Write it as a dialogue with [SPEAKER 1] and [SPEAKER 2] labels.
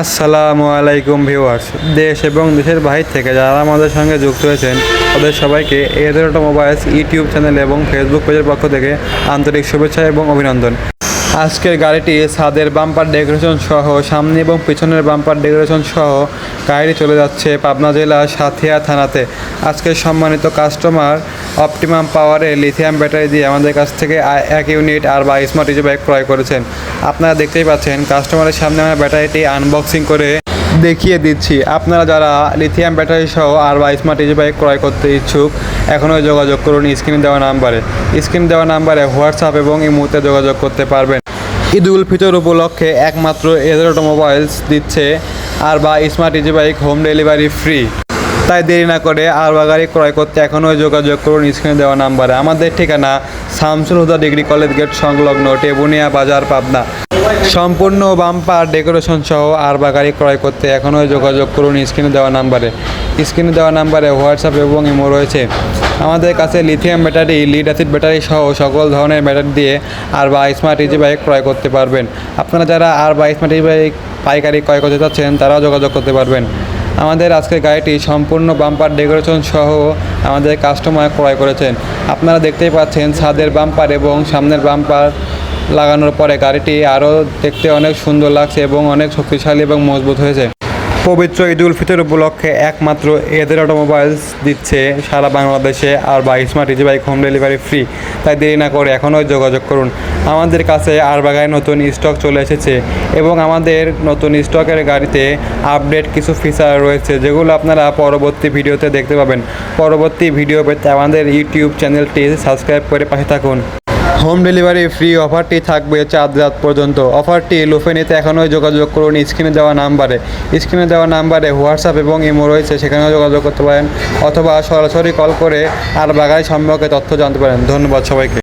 [SPEAKER 1] আসসালামু আলাইকুম ভিউয়ার্স। দেশ এবং দেশের বাহির থেকে যারা আমাদের সঙ্গে যুক্ত হয়েছেন, তাদের সবাইকে এদের মোবাইলস, ইউটিউব চ্যানেল এবং ফেসবুক পেজের পক্ষ থেকে আন্তরিক শুভেচ্ছা এবং অভিনন্দন। আজকের গাড়িটি ছাদের বাম্পার ডেকোরেশন সহ, সামনে এবং পিছনের বাম্পার ডেকোরেশন সহ গাড়িটি চলে যাচ্ছে পাবনা জেলা সাথিয়া থানাতে। আজকের সম্মানিত কাস্টমার অপটিমাম পাওয়ারে লিথিয়াম ব্যাটারি দিয়ে আমাদের কাছ থেকে এক ইউনিট আর বা স্মার্ট ইজি বাইক ক্রয় করেছেন। আপনারা দেখতেই পাচ্ছেন কাস্টমারের সামনে আমরা ব্যাটারিটি আনবক্সিং করে দেখিয়ে দিচ্ছি। আপনারা যারা লিথিয়াম ব্যাটারি সহ আর বা স্মার্ট ইজি বাইক ক্রয় করতে ইচ্ছুক, এখনও যোগাযোগ করুন স্ক্রিনে দেওয়া নাম্বারে। স্ক্রিনে দেওয়া নাম্বারে হোয়াটসঅ্যাপ এবং এই মুহূর্তে যোগাযোগ করতে পারবেন। ঈদ উল ফিতর উপলক্ষে একমাত্র এগারোটা মোবাইলস দিচ্ছে আর বা smart easy bike, home delivery free. তাই দেরি না করে আর বা গাড়ি ক্রয় করতে এখনও যোগাযোগ করুন স্ক্রিনে দেওয়া নাম্বারে। আমাদের ঠিকানা Shamsul Huda degree college gate সংলগ্ন টেবুনিয়া বাজার, পাবনা। সম্পূর্ণ বাম্পার ডেকোরেশন সহ আর বা গাড়ি ক্রয় করতে এখনও যোগাযোগ করুন স্ক্রিনে দেওয়া নাম্বারে। স্ক্রিনে দেওয়া নাম্বারে হোয়াটসঅ্যাপ এবং ইমো রয়েছে। আমাদের কাছে lithium battery, lead acid battery সহ সকল ধরনের ব্যাটারি দিয়ে আর বা স্মার্ট ইজি বাইক ক্রয় করতে পারবেন। আপনারা যারা আর বা স্মার্ট ইজি বাইক পাইকারি ক্রয় করতে চাচ্ছেন, তারাও যোগাযোগ করতে পারবেন। আমাদের আজকের গাড়িটি সম্পূর্ণ বাম্পার ডেকোরেশন সহ আমাদের কাস্টমার ক্রয় করেছেন। আপনারা দেখতেই পাচ্ছেন ছাদের বাম্পার এবং সামনের বাম্পার লাগানোর পরে গাড়িটি আরও দেখতে অনেক সুন্দর লাগছে এবং অনেক শক্তিশালী এবং মজবুত হয়েছে। পবিত্র ঈদ উল ফিতর উপলক্ষে একমাত্র এদের অটোমোবাইলস দিচ্ছে সারা বাংলাদেশে আর বা smart easy bike home delivery free তাই দেরি না করে এখনও যোগাযোগ করুন। আমাদের কাছে আর বাগায় নতুন স্টক চলে এসেছে এবং আমাদের নতুন স্টকের গাড়িতে আপডেট কিছু ফিচার রয়েছে যেগুলো আপনারা পরবর্তী ভিডিওতে দেখতে পাবেন। পরবর্তী ভিডিও পেতে আমাদের ইউটিউব চ্যানেলটি সাবস্ক্রাইব করে পাশে থাকুন। হোম ডেলিভারি ফ্রি অফারটি থাকবে চার রাত পর্যন্ত। অফারটি লুফে নিতে এখনও যোগাযোগ করুন স্ক্রিনে দেওয়া নাম্বারে। স্ক্রিনে দেওয়া নাম্বারে হোয়াটসঅ্যাপ এবং ইমো রয়েছে, সেখানেও যোগাযোগ করতে পারেন অথবা সরাসরি কল করে আর বাগাই সম্পর্কে তথ্য জানতে পারেন। ধন্যবাদ সবাইকে।